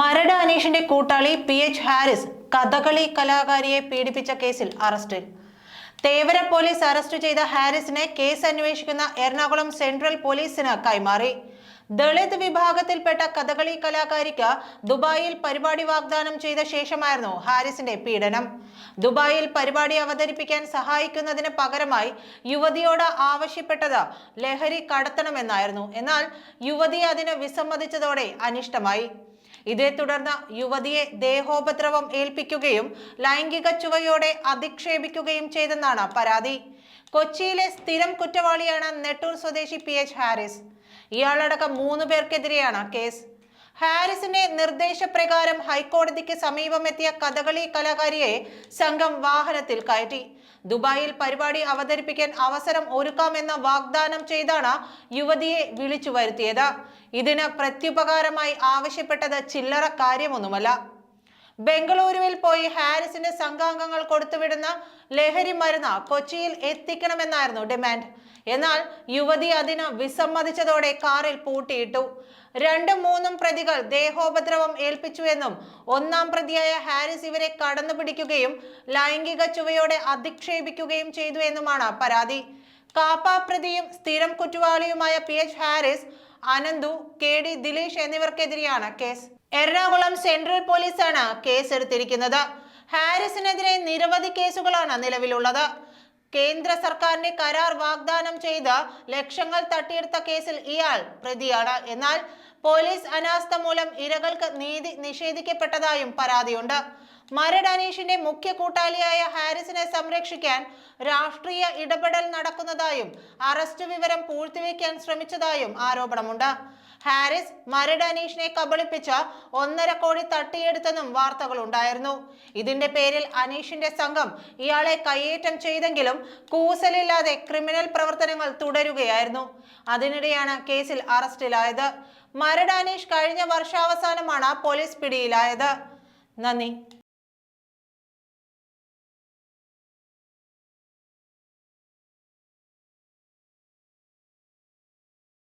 മരട് അനീഷിന്റെ കൂട്ടാളി P H Haris Kathakali കലാകാരിയെ പീഡിപ്പിച്ച കേസിൽ അറസ്റ്റിൽ തേവര പോലീസ് അറസ്റ്റ് ചെയ്ത ഹാരിസിനെ കേസ് അന്വേഷിക്കുന്ന എറണാകുളം സെൻട്രൽ പോലീസിന് കൈമാറി. ദളിത് വിഭാഗത്തിൽപ്പെട്ട കഥകളി കലാകാരിക്ക് ദുബായിൽ പരിപാടി വാഗ്ദാനം ചെയ്ത ശേഷമായിരുന്നു ഹാരിസിന്റെ പീഡനം. ദുബായിൽ പരിപാടി അവതരിപ്പിക്കാൻ സഹായിക്കുന്നതിന് പകരമായി യുവതിയോട് ആവശ്യപ്പെട്ടത് ലഹരി കടത്തണമെന്നായിരുന്നു. എന്നാൽ യുവതി അതിന് വിസമ്മതിച്ചതോടെ അനിഷ്ടമായി. ഇതേ തുടർന്ന് യുവതിയെ ദേഹോപദ്രവം ഏൽപ്പിക്കുകയും ലൈംഗിക ചുവയോടെ അധിക്ഷേപിക്കുകയും ചെയ്തെന്നാണ് പരാതി. കൊച്ചിയിലെ സ്ഥിരം കുറ്റവാളിയാണ് നെട്ടൂർ സ്വദേശി പി എച്ച് ഹാരിസ്. ഇയാളടക്കം മൂന്ന് പേർക്കെതിരെയാണ് കേസ്. ഹാരിസിന്റെ നിർദ്ദേശപ്രകാരം ഹൈക്കോടതിക്ക് സമീപമെത്തിയ കഥകളി കലാകാരിയെ സംഘം വാഹനത്തിൽ കയറ്റി. ദുബായിൽ പരിപാടി അവതരിപ്പിക്കാൻ അവസരം ഒരുക്കാമെന്ന വാഗ്ദാനം ചെയ്താണ് യുവതിയെ വിളിച്ചു വരുത്തിയത്. ഇതിന് പ്രത്യുപകാരമായി ആവശ്യപ്പെട്ടത് ചില്ലറ കാര്യമൊന്നുമല്ല. ബംഗളൂരുവിൽ പോയി ഹാരിസിന്റെ സംഘാംഗങ്ങൾ കൊടുത്തുവിടുന്ന ലഹരി മരുന്ന് കൊച്ചിയിൽ എത്തിക്കണമെന്നായിരുന്നു ഡിമാൻഡ്. എന്നാൽ യുവതി അതിന് വിസമ്മതിച്ചതോടെ കാറിൽ പൂട്ടിയിട്ടു. രണ്ടും മൂന്നും പ്രതികൾ ദേഹോപദ്രവം ഏൽപ്പിച്ചുവെന്നും ഒന്നാം പ്രതിയായ ഹാരിസ് ഇവരെ കടന്നുപിടിക്കുകയും ലൈംഗിക ചുവയോടെ അധിക്ഷേപിക്കുകയും ചെയ്തു എന്നുമാണ് പരാതി. കാപ്പാപ്രതിയും സ്ഥിരം കുറ്റവാളിയുമായ P H Haris Ananthu K D Dileesh എന്നിവർക്കെതിരെയാണ് case. Ernakulam central പോലീസാണ് കേസ് എടുത്തിരിക്കുന്നത് ഹാരിസിനെതിരെ നിരവധി കേസുകളാണ് നിലവിലുള്ളത്. കേന്ദ്ര സർക്കാരിന് കരാർ വാഗ്ദാനം ചെയ്ത ലക്ഷങ്ങൾ തട്ടിയെടുത്ത കേസിൽ ഇയാൾ പ്രതിയാണ്. എന്നാൽ പോലീസ് അനാസ്ഥ മൂലം ഇരകൾക്ക് നീതി നിഷേധിക്കപ്പെട്ടതായും പരാതിയുണ്ട്. മരട് അനീഷിന്റെ മുഖ്യ കൂട്ടാളിയായ ഹാരിസിനെ സംരക്ഷിക്കാൻ രാഷ്ട്രീയ ഇടപെടൽ നടക്കുന്നതായും അറസ്റ്റ് വിവരം പൂഴ്ത്തിവെക്കാൻ ശ്രമിച്ചതായും ആരോപണമുണ്ട്. ഹാരിസ് മരട് കബളിപ്പിച്ച ഒന്നര കോടി തട്ടിയെടുത്തെന്നും വാർത്തകളുണ്ടായിരുന്നു. ഇതിന്റെ പേരിൽ അനീഷിന്റെ സംഘം ഇയാളെ കയ്യേറ്റം ചെയ്തെങ്കിലും കൂസലില്ലാതെ ക്രിമിനൽ പ്രവർത്തനങ്ങൾ തുടരുകയായിരുന്നു. അതിനിടെയാണ് കേസിൽ അറസ്റ്റിലായത്. മരട് അനീഷ് കഴിഞ്ഞ വർഷാവസാനമാണ് പോലീസ് പിടിയിലായത്. നന്ദി.